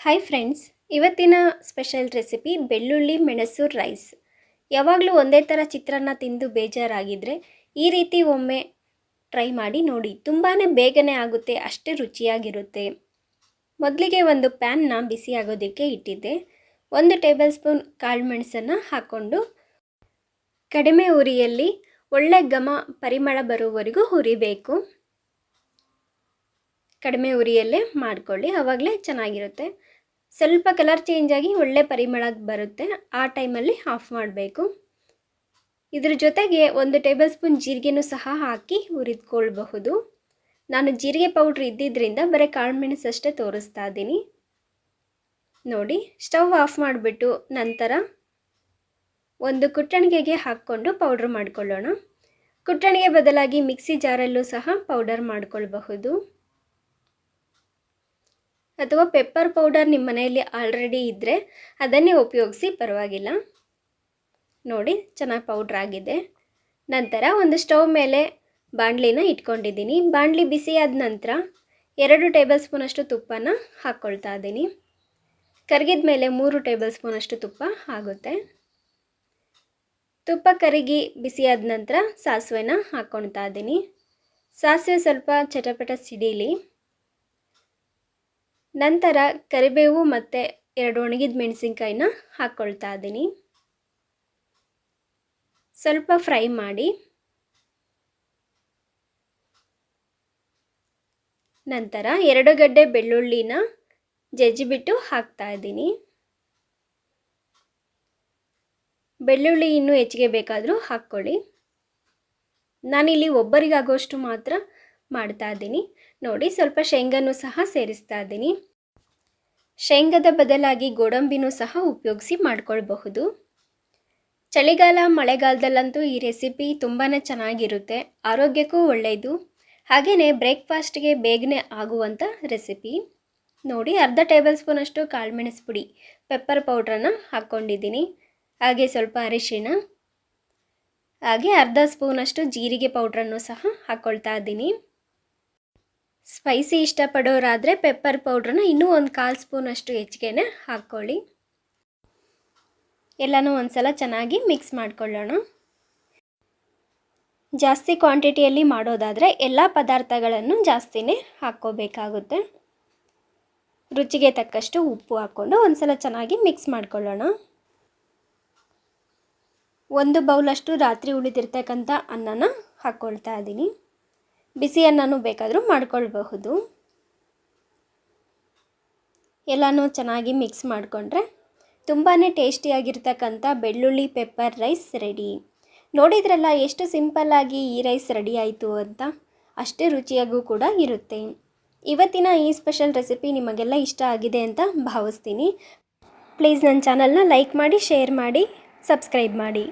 Hi friends ಇವತ್ತಿನ special recipe ಬೆಳ್ಳುಳ್ಳಿ ಮೆಣಸು ರೈಸ್ ಯಾವಾಗಲೂ ಒಂದೇ ಥರ ಚಿತ್ರಾನ್ನ ತಿಂದು ಬೇಜಾರಾಗಿದ್ದರೆ ಈ ರೀತಿ ಒಮ್ಮೆ ಟ್ರೈ ಮಾಡಿ ನೋಡಿ. ತುಂಬಾ ಬೇಗನೆ ಆಗುತ್ತೆ, ಅಷ್ಟೇ ರುಚಿಯಾಗಿರುತ್ತೆ. ಮೊದಲಿಗೆ ಒಂದು ಪ್ಯಾನ್ನ ಬಿಸಿ ಆಗೋದಕ್ಕೆ ಇಟ್ಟಿದ್ದೆ. ಒಂದು ಟೇಬಲ್ ಸ್ಪೂನ್ ಕಾಳು ಮೆಣಸನ್ನು ಹಾಕ್ಕೊಂಡು ಕಡಿಮೆ ಉರಿಯಲ್ಲಿ ಒಳ್ಳೆ ಘಮ ಪರಿಮಳ ಬರುವವರೆಗೂ ಹುರಿಬೇಕು. ಕಡಿಮೆ ಉರಿಯಲ್ಲೇ ಮಾಡಿಕೊಳ್ಳಿ ಆವಾಗಲೇ ಚೆನ್ನಾಗಿರುತ್ತೆ. ಸ್ವಲ್ಪ ಕಲರ್ ಚೇಂಜ್ ಆಗಿ ಒಳ್ಳೆ ಪರಿಮಳ ಬರುತ್ತೆ. ಆ ಟೈಮಲ್ಲಿ ಆಫ್ ಮಾಡಬೇಕು. ಇದ್ರ ಜೊತೆಗೆ ಒಂದು ಟೇಬಲ್ ಸ್ಪೂನ್ ಜೀರಿಗೆನೂ ಸಹ ಹಾಕಿ ಹುರಿದ್ಕೊಳ್ಬಹುದು. ನಾನು ಜೀರಿಗೆ ಪೌಡ್ರ್ ಇದ್ದಿದ್ದರಿಂದ ಬರೀ ಕಾಳು ಅಷ್ಟೇ ತೋರಿಸ್ತಾ ಇದ್ದೀನಿ. ನೋಡಿ ಸ್ಟವ್ ಆಫ್ ಮಾಡಿಬಿಟ್ಟು ನಂತರ ಒಂದು ಕುಟ್ಟಣಿಗೆಗೆ ಹಾಕ್ಕೊಂಡು ಪೌಡ್ರ್ ಮಾಡಿಕೊಳ್ಳೋಣ. ಕುಟ್ಟಣಿಗೆ ಬದಲಾಗಿ ಮಿಕ್ಸಿ ಜಾರಲ್ಲೂ ಸಹ ಪೌಡರ್ ಮಾಡಿಕೊಳ್ಬಹುದು. ಅಥವಾ ಪೆಪ್ಪರ್ ಪೌಡರ್ ನಿಮ್ಮ ಮನೆಯಲ್ಲಿ ಆಲ್ರೆಡಿ ಇದ್ದರೆ ಅದನ್ನೇ ಉಪಯೋಗಿಸಿ ಪರವಾಗಿಲ್ಲ. ನೋಡಿ, ಚೆನ್ನಾಗಿ ಪೌಡ್ರ್ ಆಗಿದೆ. ನಂತರ ಒಂದು ಸ್ಟವ್ ಮೇಲೆ ಬಾಣಲಿನ ಇಟ್ಕೊಂಡಿದ್ದೀನಿ. ಬಾಣಲಿ ಬಿಸಿಯಾದ ನಂತರ ಎರಡು ಟೇಬಲ್ ಸ್ಪೂನಷ್ಟು ತುಪ್ಪನ ಹಾಕ್ಕೊಳ್ತಾ ಇದ್ದೀನಿ. ಕರಗಿದ ಮೇಲೆ ಮೂರು ಟೇಬಲ್ ಸ್ಪೂನಷ್ಟು ತುಪ್ಪ ಆಗುತ್ತೆ. ತುಪ್ಪ ಕರಗಿ ಬಿಸಿಯಾದ ನಂತರ ಸಾಸಿವೆನ ಹಾಕ್ಕೊಳ್ತಾ ಇದ್ದೀನಿ. ಸಾಸಿವೆ ಸ್ವಲ್ಪ ಚಟಪಟ ಸಿಡೀಲಿ. ನಂತರ ಕರಿಬೇವು ಮತ್ತು ಎರಡು ಒಣಗಿದ ಮೆಣಸಿನ್ಕಾಯಿನ ಹಾಕ್ಕೊಳ್ತಾ ಇದ್ದೀನಿ. ಸ್ವಲ್ಪ ಫ್ರೈ ಮಾಡಿ ನಂತರ ಎರಡು ಗಡ್ಡೆ ಬೆಳ್ಳುಳ್ಳಿನ ಜಜ್ಜಿಬಿಟ್ಟು ಹಾಕ್ತಾ ಇದ್ದೀನಿ. ಬೆಳ್ಳುಳ್ಳಿ ಇನ್ನೂ ಹೆಚ್ಚಿಗೆ ಬೇಕಾದರೂ ಹಾಕ್ಕೊಳ್ಳಿ. ನಾನಿಲ್ಲಿ ಒಬ್ಬರಿಗಾಗೋಷ್ಟು ಮಾತ್ರ ಮಾಡ್ತಾ ಇದ್ದೀನಿ. ನೋಡಿ, ಸ್ವಲ್ಪ ಶೇಂಗಾನು ಸಹ ಸೇರಿಸ್ತಾ ಇದ್ದೀನಿ. ಶೇಂಗದ ಬದಲಾಗಿ ಗೋಡಂಬಿನೂ ಸಹ ಉಪಯೋಗಿಸಿ ಮಾಡ್ಕೊಳ್ಬಹುದು. ಚಳಿಗಾಲ, ಮಳೆಗಾಲದಲ್ಲಂತೂ ಈ ರೆಸಿಪಿ ತುಂಬಾ ಚೆನ್ನಾಗಿರುತ್ತೆ. ಆರೋಗ್ಯಕ್ಕೂ ಒಳ್ಳೆಯದು ಹಾಗೆಯೇ ಬ್ರೇಕ್ಫಾಸ್ಟ್ಗೆ ಬೇಗನೆ ಆಗುವಂಥ ರೆಸಿಪಿ. ನೋಡಿ, ಅರ್ಧ ಟೇಬಲ್ ಸ್ಪೂನಷ್ಟು ಕಾಳುಮೆಣಸು ಪುಡಿ, ಪೆಪ್ಪರ್ ಪೌಡ್ರನ್ನು ಹಾಕ್ಕೊಂಡಿದ್ದೀನಿ. ಹಾಗೆ ಸ್ವಲ್ಪ ಅರಿಶಿಣ. ಹಾಗೆ ಅರ್ಧ ಸ್ಪೂನಷ್ಟು ಜೀರಿಗೆ ಪೌಡ್ರನ್ನು ಸಹ ಹಾಕ್ಕೊಳ್ತಾ ಇದ್ದೀನಿ. ಸ್ಪೈಸಿ ಇಷ್ಟಪಡೋರಾದರೆ ಪೆಪ್ಪರ್ ಪೌಡ್ರನ್ನ ಇನ್ನೂ ಒಂದು ಕಾಲು ಸ್ಪೂನಷ್ಟು ಹೆಚ್ಚಿಗೆ ಹಾಕ್ಕೊಳ್ಳಿ. ಎಲ್ಲನೂ ಒಂದು ಸಲ ಚೆನ್ನಾಗಿ ಮಿಕ್ಸ್ ಮಾಡ್ಕೊಳ್ಳೋಣ. ಜಾಸ್ತಿ ಕ್ವಾಂಟಿಟಿಯಲ್ಲಿ ಮಾಡೋದಾದರೆ ಎಲ್ಲ ಪದಾರ್ಥಗಳನ್ನು ಜಾಸ್ತಿನೇ ಹಾಕ್ಕೋಬೇಕಾಗುತ್ತೆ. ರುಚಿಗೆ ತಕ್ಕಷ್ಟು ಉಪ್ಪು ಹಾಕ್ಕೊಂಡು ಒಂದು ಸಲ ಚೆನ್ನಾಗಿ ಮಿಕ್ಸ್ ಮಾಡ್ಕೊಳ್ಳೋಣ. ಒಂದು ಬೌಲಷ್ಟು ರಾತ್ರಿ ಉಳಿದಿರ್ತಕ್ಕಂಥ ಅನ್ನನ ಹಾಕ್ಕೊಳ್ತಾ ಇದ್ದೀನಿ. ಬಿಸಿ ಅನ್ನನೂ ಬೇಕಾದರೂ ಮಾಡ್ಕೊಳ್ಬಹುದು. ಎಲ್ಲನೂ ಚೆನ್ನಾಗಿ ಮಿಕ್ಸ್ ಮಾಡಿಕೊಂಡ್ರೆ ತುಂಬಾ ಟೇಸ್ಟಿಯಾಗಿರ್ತಕ್ಕಂಥ ಬೆಳ್ಳುಳ್ಳಿ ಪೆಪ್ಪರ್ ರೈಸ್ ರೆಡಿ ನೋಡಿದ್ರಲ್ಲ ಎಷ್ಟು ಸಿಂಪಲ್ಲಾಗಿ ಈ ರೈಸ್ ರೆಡಿ ಆಯಿತು ಅಂತ? ಅಷ್ಟೇ ರುಚಿಯಾಗೂ ಕೂಡ ಇರುತ್ತೆ. ಇವತ್ತಿನ ಈ ಸ್ಪೆಷಲ್ ರೆಸಿಪಿ ನಿಮಗೆಲ್ಲ ಇಷ್ಟ ಆಗಿದೆ ಅಂತ ಭಾವಿಸ್ತೀನಿ. ಪ್ಲೀಸ್ ನನ್ನ ಚಾನಲ್ನ ಲೈಕ್ ಮಾಡಿ ಶೇರ್ ಮಾಡಿ ಸಬ್ಸ್ಕ್ರೈಬ್ ಮಾಡಿ.